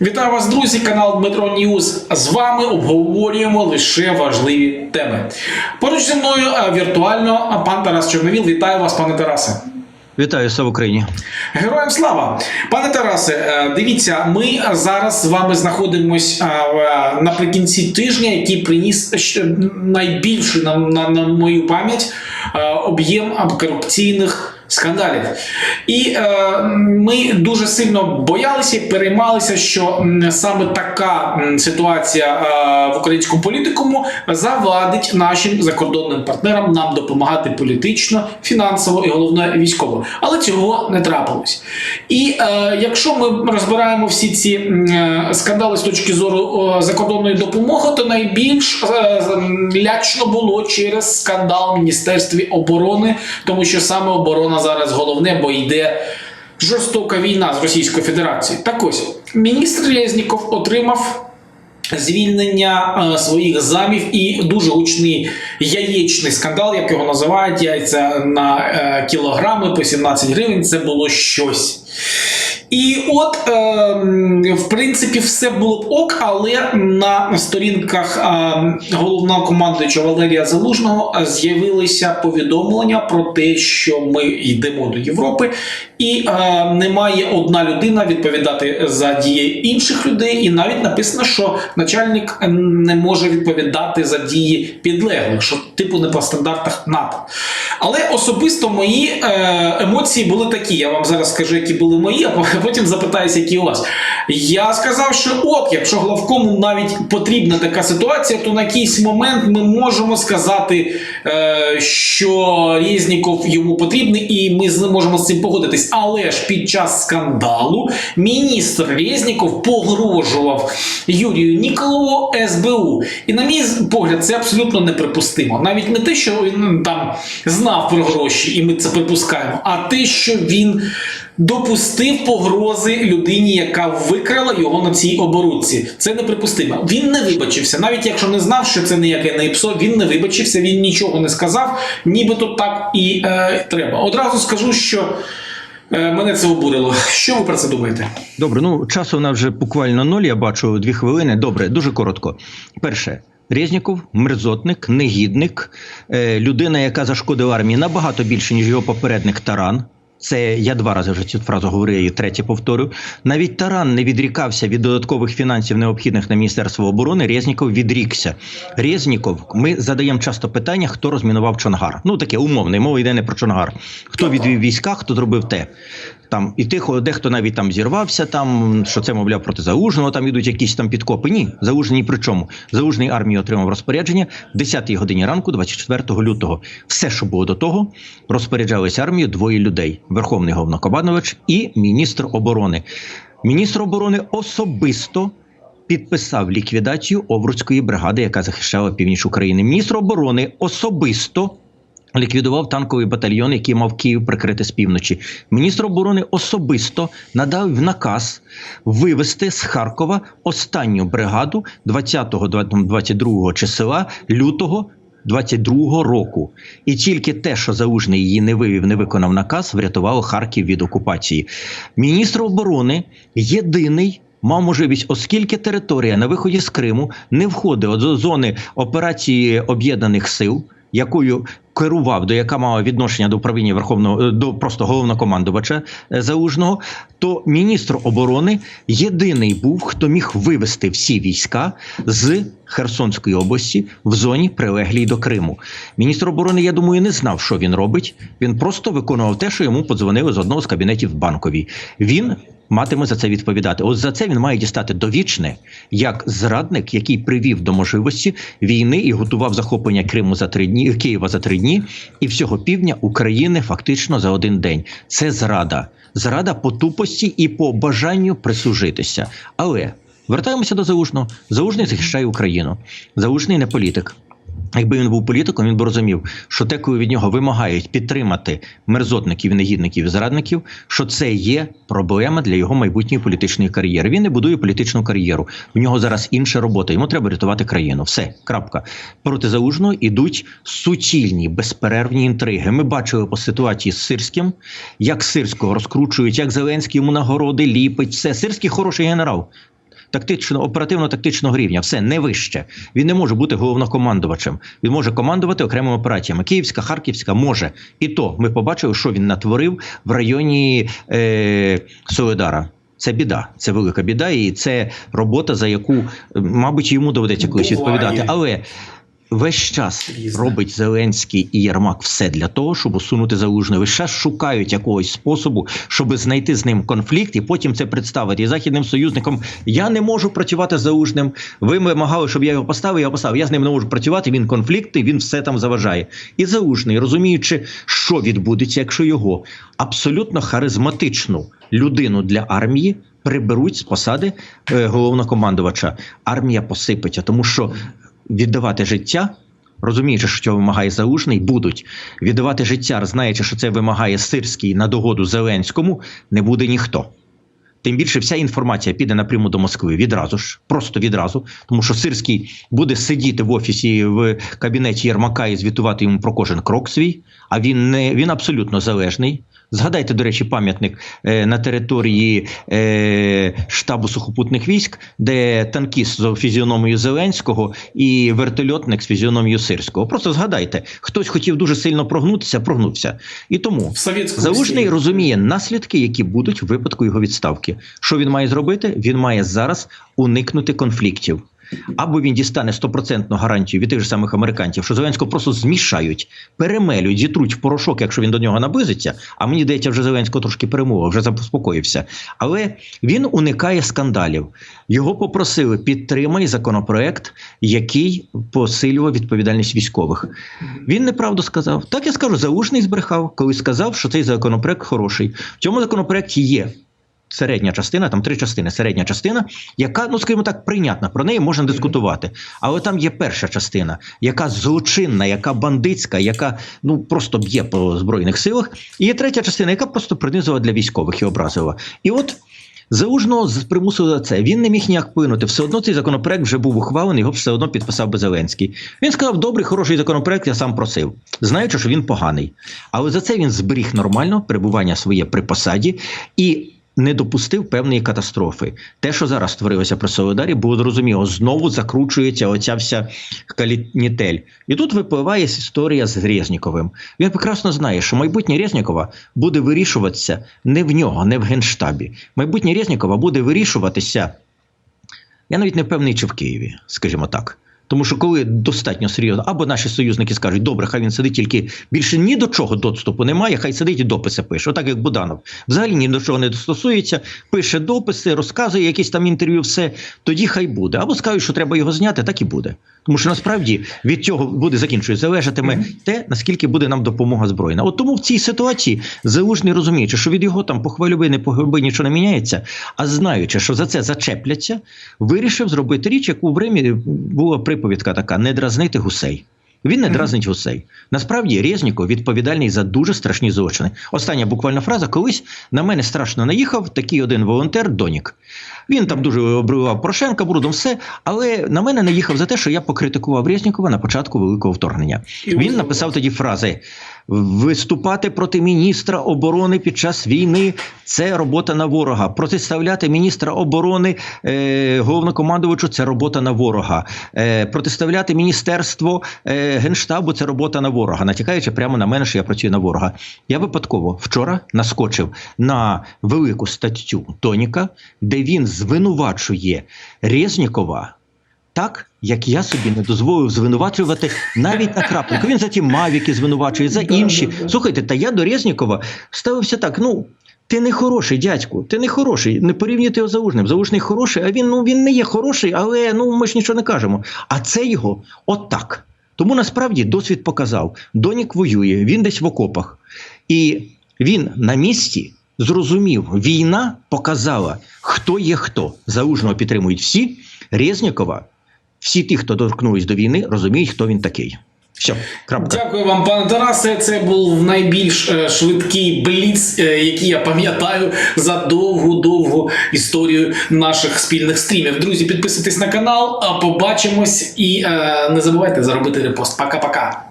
Вітаю вас, друзі! Канал Дмитро Ньюз. З вами обговорюємо лише важливі теми. Поруч зі мною е, віртуально пан Тарас Чорновіл. Вітаю вас, пане Тарасе. Вітаю слава Україні. Героям слава! Пане Тарасе, е, дивіться, ми зараз з вами знаходимося наприкінці тижня, який приніс найбільший на, на, на мою пам'ять е, об'єм корупційних. Скандалів, і е, ми дуже сильно боялися і переймалися, що саме така ситуація е, в українському політикуму завадить нашим закордонним партнерам нам допомагати політично, фінансово і головне військово. Але цього не трапилось. І е, якщо ми розбираємо всі ці е, скандали з точки зору е, закордонної допомоги, то найбільш е, лячно було через скандал в Міністерстві оборони, тому що саме оборона зараз головне, бо йде жорстока війна з Російською Федерацією. Так ось міністр Резніков отримав. Звільнення е, своїх замів і дуже гучний яєчний скандал, як його називають, яйця на е, кілограми по 17 гривень. Це було щось. І от, е, в принципі, все було б ок, але на сторінках е, головного командуючого Валерія Залужного з'явилися повідомлення про те, що ми йдемо до Європи, і е, не має одна людина відповідати за дії інших людей. І навіть написано, що начальник не може відповідати за дії підлеглих, що типу не по стандартах НАТО. Але особисто мої е, емоції були такі. Я вам зараз скажу, які були мої, потім запитаюся, які у вас. Я сказав, що ок, якщо главкому навіть потрібна така ситуація, то на якийсь момент ми можемо сказати, е, що Резніков йому потрібний, і ми можемо з цим погодитись. Але ж під час скандалу міністр Резніков погрожував Юрію Ніколову СБУ. І на мій погляд, це абсолютно неприпустимо. Навіть не те, що він там знав про гроші, і ми це припускаємо, а те, що він допустив погрози людині, яка викрала його на цій оборудці. Це неприпустимо. Він не вибачився, навіть якщо не знав, що це ніяке не ПСО, він не вибачився, він нічого не сказав, нібито так і е, треба. Одразу скажу, що. е, Мене це обурило. Що ви про це думаєте? Добре, ну часу нас вже буквально ноль. Я бачу дві хвилини. Добре, дуже коротко. Перше. Резніков мерзотник, негідник, е, людина, яка зашкодила армії набагато більше, ніж його попередник Таран. Це я два рази вже цю фразу говорив, її третє повторю. Навіть Таран не відрікався від додаткових фінансів, необхідних на Міністерство оборони. Резніков відрікся. Резніков, ми задаємо часто питання, хто розмінував Чонгар. Ну таке умовне, мова йде не про Чонгар. Хто відвів війська, хто зробив те. Там і тихо, дехто навіть там зірвався, там що це мовляв проти заужного. Там ідуть якісь там підкопи. Ні, заужний при чому? Заужний армії отримав розпорядження в 10-й годині ранку, 24 лютого. Все, що було до того, розпоряджалися армією двоє людей: Верховний головнокомандувач і міністр оборони. Міністр оборони особисто. Підписав ліквідацію Овруцької бригади, яка захищала північ України. Міністр оборони особисто ліквідував танковий батальйон, який мав Київ прикрити з півночі. Міністр оборони особисто надав наказ вивести з Харкова останню бригаду 20-22 числа лютого. 22-го року, і тільки те, що Заужний її не вивів, не виконав наказ, врятувало Харків від окупації. Міністр оборони єдиний. Мав можливість, оскільки територія на виході з Криму не входить до зони операції об'єднаних сил, якою керував, до яка мала відношення до управління верховного е, до просто головнокомандувача е, залужного, то міністр оборони єдиний був, хто міг вивести всі війська з Херсонської області в зоні прилеглій до Криму. Міністр оборони, я думаю, не знав, що він робить. Він просто виконував те, що йому подзвонили з одного з кабінетів в банковій. Він матиме за це відповідати. От за це він має дістати довічне як зрадник, який привів до можливості війни і готував захоплення Криму за три дні Києва за три дні, і всього півдня України фактично за один день. Це зрада, зрада по тупості і по бажанню прислужитися. Але вертаємося до Заужного. Заужний захищає Україну. Заужний не політик. Якби він був політиком, він би розумів, що те, коли від нього вимагають підтримати мерзотників, негідників і зрадників, що це є проблема для його майбутньої політичної кар'єри. Він не будує політичну кар'єру. У нього зараз інша робота. Йому треба рятувати країну. Все, крапка. Проти залужного ідуть суцільні безперервні інтриги. Ми бачили по ситуації з Сирським, як Сирського розкручують, як Зеленський йому нагороди ліпить. Все Сирський хороший генерал. Тактично, оперативно-тактичного рівня, все не вище. Він не може бути головнокомандувачем. Він може командувати окремими операціями. Київська, Харківська може. І то ми побачили, що він натворив в районі е, Соледара. Це біда, це велика біда, і це робота, за яку, мабуть, йому доведеться колись відповідати. Але весь час Різне. робить Зеленський і Єрмак все для того, щоб усунути залужного. Весь час шукають якогось способу, щоб знайти з ним конфлікт, і потім це представити і західним союзникам. Я не можу працювати з залужним. Ви вимагали, щоб я його поставив. Я поставив. Я з ним не можу працювати. Він конфлікт, і він все там заважає. І залужний, розуміючи, що відбудеться, якщо його абсолютно харизматичну людину для армії. Приберуть з посади е, головнокомандувача. Армія посипеться, тому що віддавати життя, розуміючи, що вимагає залужний, будуть віддавати життя, знаючи, що це вимагає Сирський на догоду Зеленському, не буде ніхто. Тим більше вся інформація піде напряму до Москви відразу ж, просто відразу, тому що Сирський буде сидіти в офісі в кабінеті Єрмака і звітувати йому про кожен крок свій. А він не він абсолютно залежний. Згадайте, до речі, пам'ятник е, на території е, штабу сухопутних військ, де танкіст з фізіономією Зеленського і вертольотник з фізіономією Сирського. Просто згадайте, хтось хотів дуже сильно прогнутися, прогнувся. І тому Залужний розуміє наслідки, які будуть в випадку його відставки. Що він має зробити? Він має зараз уникнути конфліктів. Або він дістане стопроцентну гарантію від тих же самих американців, що Зеленського просто змішають, перемелюють, зітруть в порошок, якщо він до нього наблизиться. А мені здається, вже Зеленського трошки перемога, вже заспокоївся. Але він уникає скандалів. Його попросили підтримай законопроект, який посилював відповідальність військових. Він неправду сказав. Так я скажу, Залужний збрехав, коли сказав, що цей законопроект хороший. В цьому законопроекті є. Середня частина, там три частини. Середня частина, яка, ну скажімо так, прийнятна. Про неї можна дискутувати. Але там є перша частина, яка злочинна, яка бандитська, яка ну просто б'є по збройних силах. І є третя частина, яка просто принизила для військових і образила. І от Залужного з- примусили за це. Він не міг ніяк вплинути. Все одно цей законопроект вже був ухвалений, його все одно підписав би Зеленський. Він сказав: добрий, хороший законопроект, я сам просив, знаючи, що він поганий. Але за це він зберіг нормально перебування своє при посаді і. Не допустив певної катастрофи. Те, що зараз створилося при Солидарі, було зрозуміло, знову закручується оця вся калітнітель. І тут випливає історія з Резніковим. Він прекрасно знає, що майбутнє Резнікова буде вирішуватися не в нього, не в генштабі. Майбутнє Резнікова буде вирішуватися. Я навіть не впевнений, чи в Києві, скажімо так. Тому що коли достатньо серйозно, або наші союзники скажуть, добре, хай він сидить, тільки більше ні до чого доступу немає, хай сидить і дописи пише. Отак як Буданов. Взагалі ні до чого не стосується, пише дописи, розказує якісь там інтерв'ю, все, тоді хай буде. Або скажуть, що треба його зняти, так і буде. Тому що насправді від цього буде закінчує, залежатиме те, наскільки буде нам допомога збройна. От тому в цій ситуації залужний розуміючи, що від його там похвалюби, не похвалюби нічого не міняється, а знаючи, що за це зачепляться, вирішив зробити річ, яку в Римі була приповідка така: не дразнити гусей. Він не дразнить гусей. Насправді Резніков відповідальний за дуже страшні злочини. Остання буквально фраза: колись на мене страшно наїхав такий один волонтер Донік. Він там дуже обривав Порошенка, брудом все, але на мене наїхав за те, що я покритикував Резнікова на початку великого вторгнення. Він написав тоді фрази: виступати проти міністра оборони під час війни це робота на ворога. Протиставляти міністра оборони е, головнокомандувачу це робота на ворога. Е, протиставляти міністерство е, генштабу це робота на ворога, натякаючи прямо на мене, що я працюю на ворога. Я випадково вчора наскочив на велику статтю Тоніка, де він звинувачує Резнікова так, як я собі не дозволив звинувачувати навіть на крапельку. Він за ті мавіки звинувачує, за інші. Слухайте, та я до Резнікова ставився так. Ну. Ти не хороший, дядьку, ти не хороший. Не порівнюйте його з Залужним. Залужний хороший, а він ну він не є хороший, але ну ми ж нічого не кажемо. А це його от так. Тому насправді досвід показав: Донік воює, він десь в окопах, і він на місці зрозумів, війна показала, хто є хто. Залужного підтримують всі. Резнікова, всі ті, хто доторкнулись до війни, розуміють, хто він такий. Все, крапка. Дякую вам, пане Тарасе. Це був найбільш е, швидкий бліц, е, який я пам'ятаю за довгу-довгу історію наших спільних стрімів. Друзі, підписуйтесь на канал, а побачимось і е, не забувайте заробити репост. Пока-пока.